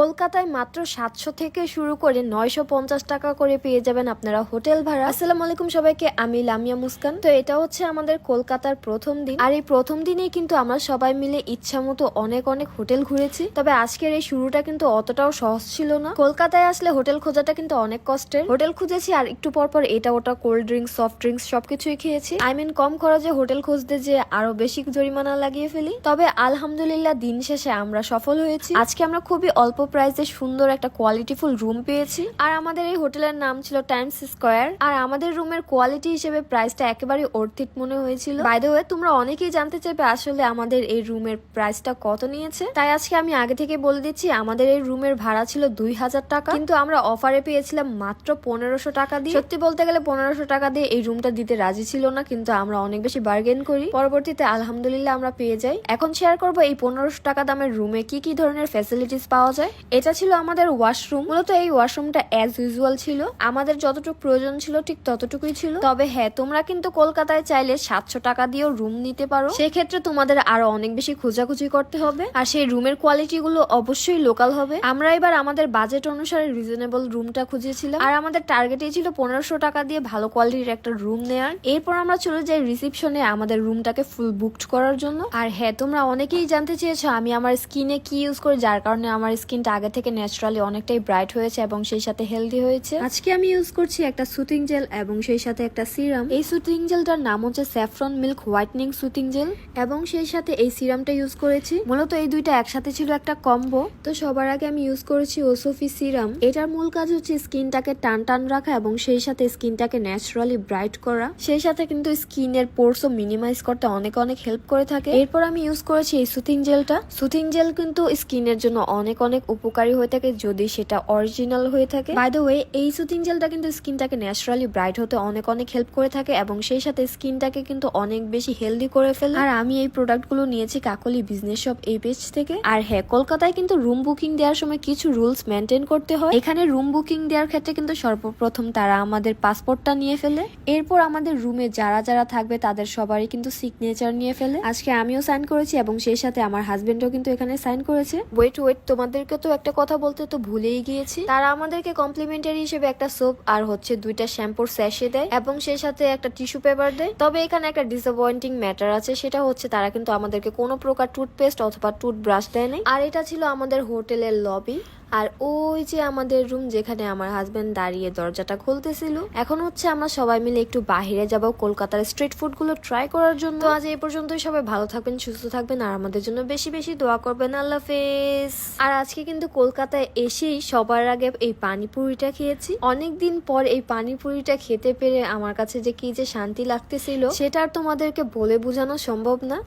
কলকাতায় মাত্র সাতশো থেকে শুরু করে নয়শো পঞ্চাশ টাকা করে পেয়ে যাবেন আপনারা হোটেল ভাড়া। আসসালামু আলাইকুম সবাইকে, আমি লামিয়া মুস্কান। তো এটা হচ্ছে আমাদের কলকাতার প্রথম দিন। আর এই প্রথম দিনেই কিন্তু আমরা সবাই মিলে ইচ্ছা মতো অনেক অনেক হোটেল ঘুরেছি। তবে আজকের এই শুরুটা কিন্তু অতটাও সহজ ছিল না। কলকাতায় আসলে হোটেল খোঁজাটা কিন্তু অনেক কষ্টের। হোটেল খুঁজেছি আর একটু পর পর এটা ওটা কোল্ড ড্রিঙ্কস, সফট ড্রিঙ্কস সবকিছুই খেয়েছি। আই মিন কম খরচে হোটেল খুঁজতে যে আরও বেশি জরিমানা লাগিয়ে ফেলি। তবে আলহামদুলিল্লাহ দিন শেষে আমরা সফল হয়েছি। আজকে আমরা খুবই অল্প প্রাইসে সুন্দর একটা কোয়ালিটিফুল রুম পেয়েছি। আর আমাদের এই হোটেলের নাম ছিল টাইমস স্কোয়ার আর আমাদের রুমের কোয়ালিটি হিসেবে প্রাইসটা একেবারে অর্থিত মনে হয়েছিল। বাই ওয়ে তোমরা অনেকেই জানতে চাইবে আসলে আমাদের এই রুমের প্রাইসটা কত নিয়েছে। তাই আজকে আমি আগে থেকে বলে দিচ্ছি, আমাদের এই রুমের ভাড়া ছিল দুই হাজার টাকা। কিন্তু আমরা অফারে পেয়েছিলাম মাত্র পনেরোশো টাকা দিয়ে। সত্যি বলতে গেলে পনেরোশো টাকা দিয়ে এই রুমটা দিতে রাজি ছিল না, কিন্তু আমরা অনেক বেশি বার্গেন করি। পরবর্তীতে আলহামদুলিল্লাহ আমরা পেয়ে যাই। এখন শেয়ার করব এই পনেরোশো টাকা দামের রুমে কি কি ধরনের ফ্যাসিলিটিস পাওয়া যায়। এটা ছিল আমাদের ওয়াশরুম। মূলত এই ওয়াশরুমটা অ্যাজ ইউজুয়াল ছিল। আমাদের যতটুকু প্রয়োজন ছিল, ঠিক ততটুকুই ছিল। তবে হ্যাঁ তোমরা কিন্তু কলকাতায় চাইলে সাতশো টাকা দিয়েও রুম নিতে পারো। সেক্ষেত্রে তোমাদের আরও অনেক বেশি খোঁজাখুঁজি করতে হবে। আর সেই রুমের কোয়ালিটি গুলো অবশ্যই লোকাল হবে। আমরা এবার আমাদের বাজেট অনুসারে রিজনেবল রুমটা খুঁজেছিলাম। আর আমাদের টার্গেটই ছিল পনেরোশো টাকা দিয়ে ভালো কোয়ালিটির একটা রুম নেওয়ার এরপর আমরা চলে যাই রিসিপশনে আমাদের রুমটাকে ফুল বুকড করার জন্য। আর হ্যাঁ তোমরা অনেকেই জানতে চেয়েছো আমি আমার স্কিনে কি ইউজ করি, যার কারণে আমার স্কিনটা আগে থেকে ন্যাচারালি অনেকটাই ব্রাইট হয়েছে এবং সেই সাথে হেলদি হয়েছে। আজকে আমি ইউজ করছি একটা সুতিং জেল এবং সেই সাথে একটা সিরাম। এই সুতিং জেলটার নাম হচ্ছে saffron milk whitening soothing gel. এবং সেই সাথে এই সিরামটা ইউজ করেছি। মূলত এই দুইটা একসাথে ছিল একটা কম্বো। তো সবার আগে আমি ইউজ করেছি ওসোফি সিরাম। এটার মূল কাজ হচ্ছে স্কিনটাকে টান টান রাখা এবং সেই সাথে স্কিনটাকে ন্যাচারালি ব্রাইট করা। সেই সাথে কিন্তু স্কিনের পোর্সও মিনিমাইজ করতে অনেক অনেক হেল্প করে থাকে। এরপর আমি ইউজ করেছি এই সুথিং জেলটা। সুথিং জেল কিন্তু স্কিনের জন্য অনেক অনেক উপকারী হয়ে থাকে যদি সেটা অরিজিনাল হয়ে থাকে। বাই দ্য ওয়ে এই সুথিং জেলটা কিন্তু স্কিনটাকে ন্যাচারালি ব্রাইট হতে অনেক অনেক হেল্প করে থাকে এবং সেই সাথে স্কিনটাকে কিন্তু অনেক বেশি হেলদি করে ফেলে। আর আমি এই প্রোডাক্টগুলো নিয়েছি কাকলি বিজনেস শপ এই পেজ থেকে। আর হ্যাঁ কলকাতায় কিন্তু রুম বুকিং দেওয়ার সময় কিছু রুলস মেনটেন করতে হয়। এখানে রুম বুকিং দেওয়ার ক্ষেত্রে কিন্তু সর্বপ্রথম তারা আমাদের পাসপোর্টটা নিয়ে ফেলে। এরপর আমাদের রুমে যারা যারা থাকবে তাদের সবারই কিন্তু সিগনেচার নিয়ে ফেলে। আজকে আমিও সাইন করেছি এবং সেই সাথে আমার হাজবেন্ডও কিন্তু এখানে সাইন করেছে। ওয়েট ওয়েট তোমাদেরকে তো একটা কথা বলতে তো ভুলেই গিয়েছি। তারা আমাদেরকে কমপ্লিমেন্টারি হিসেবে একটা সোপ আর হচ্ছে দুইটা শ্যাম্পুর স্যাশে দেয় এবং সেই সাথে একটা টিস্যু পেপার দেয়। তবে এখানে একটা ডিসঅ্যাপয়েন্টিং ম্যাটার আছে, সেটা হচ্ছে তারা কিন্তু আমাদেরকে কোনো প্রকার টুথপেস্ট অথবা টুথব্রাশ দেয় আর এটা ছিল আমাদের হোটেলের লবি আর ওই যে আমাদের রুম যেখানে আমার হাজবেন্ড দাঁড়িয়ে দরজাটা খুলতেছিল, এখন হচ্ছে আমরা সবাই মিলে একটু বাহিরে যাব কলকাতার স্ট্রিট ফুডগুলো ট্রাই করার জন্য। আজ এই পর্যন্তই, সবাই ভালো থাকবেন, সুস্থ থাকবেন, আর আমাদের জন্য বেশি বেশি দোয়া করবেন। আল্লাহ হাফেজ। আর আজকে কিন্তু কলকাতায় এসেই সবার আগে এই পানিপুরিটা খেয়েছি। অনেক দিন পর এই পানিপুরিটা খেতে পেরে আমার কাছে যে কি যে শান্তি লাগতেছিল, সেটা আর তোমাদেরকে বলে বোঝানো সম্ভব না।